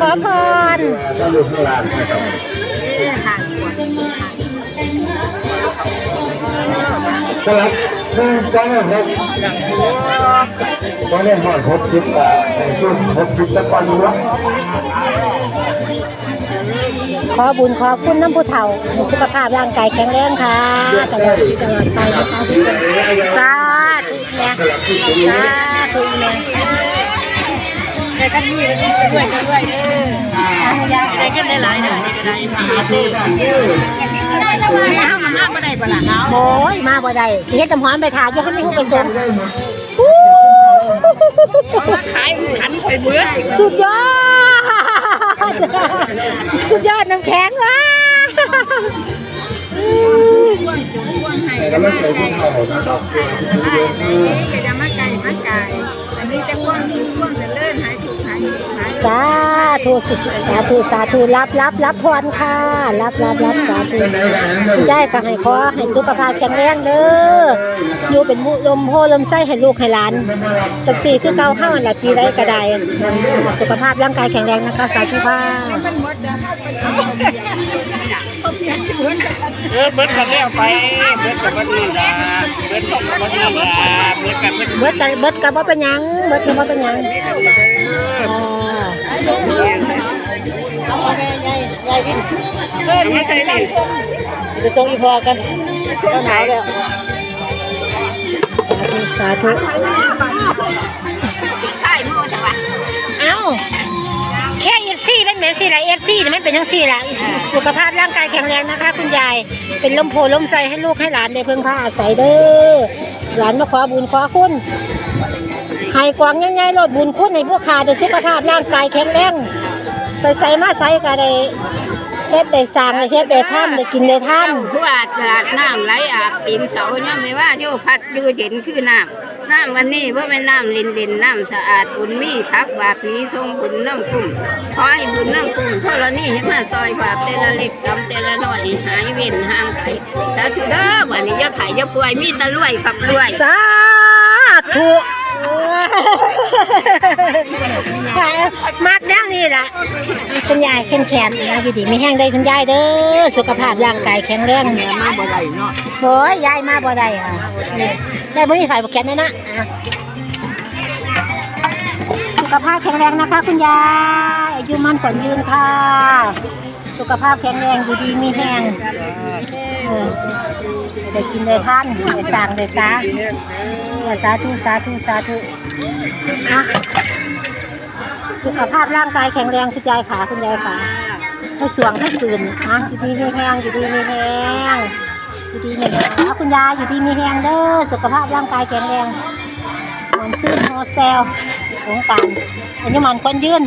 ขอพรท่านลูกข้างล่างนะครับสลับคือจ้าครับก็ได้หอดหกสิบบาทในช่วงหกสิบตะกอนวะขอบุญขอคุณน้ำผู้เฒ่าสุขภาพร่างกายแข็งแรงค่ะตลอดตลอดไปนะคะสาธุแม่สาธุแม่ กันมีด้วยกันด้วยเออได้กันหลายๆเด้อนี่ก็ได้ดีเด้อแม่เฮามันมาบ่ได้บ่ล่ะโอ้ยมาบ่ได้เฮ็ดน้ำหอมไปทาอยู่ให้มีผู้ไปส่งขายขันไปเบื่อสุดยอด สุดยอดน้ำแข็งว่ะแต่ไม่เคยพูดเขานะครับ สาธุสิสาธุสาธุรับรับรับพรค่ะ รับรับรับสาธุยายก็ให้ขอให้สุขภาพแข็งแรงเด้ออยู่เป็นมุลมโพลมไส้ให้ลูกให้หลานจักสี่คือเก่าห้าวันละปีได้ก็ได้สุขภาพร่างกายแข็งแรงนะคะ สาธุค่ะมันหมดแล้วเขาเปลี่ยนชื่อเพิ่นกันเออเบิดกันแล้วไปเบิดกับบัดนี้ล่ะเบิดกับบัดนี้ล่ะเบิดกับบัดนี้เบิดกันเบิดกันบ่เป็นหยังเบิดกันบ่เป็นหยัง อ่าเอาแม่ใหญ่ใหญ่กินเออไม่ใช่ดิจะตรงอีพอกันก็หนาวแล้วสาธุสาธุใช่มือจังหวะเอ้าแค่เอฟซีเป็นแม่นสิล่ะเอฟซีมันเป็นจังซี่ละสุขภาพร่างกายแข็งแรงนะคะ คุณยายเป็นลมโพลมไส้ให้ลูกให้หลานได้เพิ่งพาอาศัยเด้อหลานมาขอบุญขอคุณ ให้กวางง่ายๆโลดบุญคุณให้พวกข้าได้สุขภาพร่างกายแข็งแรงไปใส่มาใส่ก็ได้เฮ็ดได้สร้างได้เฮ็ดได้ทำได้กินได้ทำผู้อาจตลาดน้ำไหลอาบตีนเสาเนี่ยไม่ว่าโยพัดอยู่เด่นคือน้ำน้ำวันนี้ว่าเป็นน้ำลินลินน้ำสะอาดบุญมีครับบาปนี้ทรงบุญน้ำกุ้มขอให้บุญน้ำกุ้มเท่านี้ให้มาซอยบาปแต่ละเล็กกำแต่ละน้อยหายเว้นห่างไกลสาธุเด้อวันนี้อย่าขายอย่าป่วยมีแตะรวยกับรวยสาธุ มากแน่นี่ล่ะคุณยายแข็งแข็งนะอยู่ดีไม่แห้งได้คุณยายเด้อสุขภาพร่างกายแข็งแรงมาบ่ได้เนาะโอ้ยยายมาบ่ได้ค่ะได้บ่มีไฟบ่แข็งแน่นะอะสุขภาพแข็งแรงนะคะ คุณยายอายุมันขวัญยืนค่ะ สุขภาพแข็งแรงอยู่ดีมีแห้ง ออได้กินได้ทานได้สร้างได้สาสาธุสาธุสาธุนะสุขภาพร่างกายแข็งแรงคุณยายขาคุณยายขาให้สวงให้สื่นนะอยู่ดีมีแห้งอยู่ดีมีแห้งอยู่ดีมีแห้งนะคุณยายอยู่ดีมีแห้งเด้อสุขภาพร่างกายแข็งแรงมันซื้อโฮเซลของการอันนี้มันคนยื่น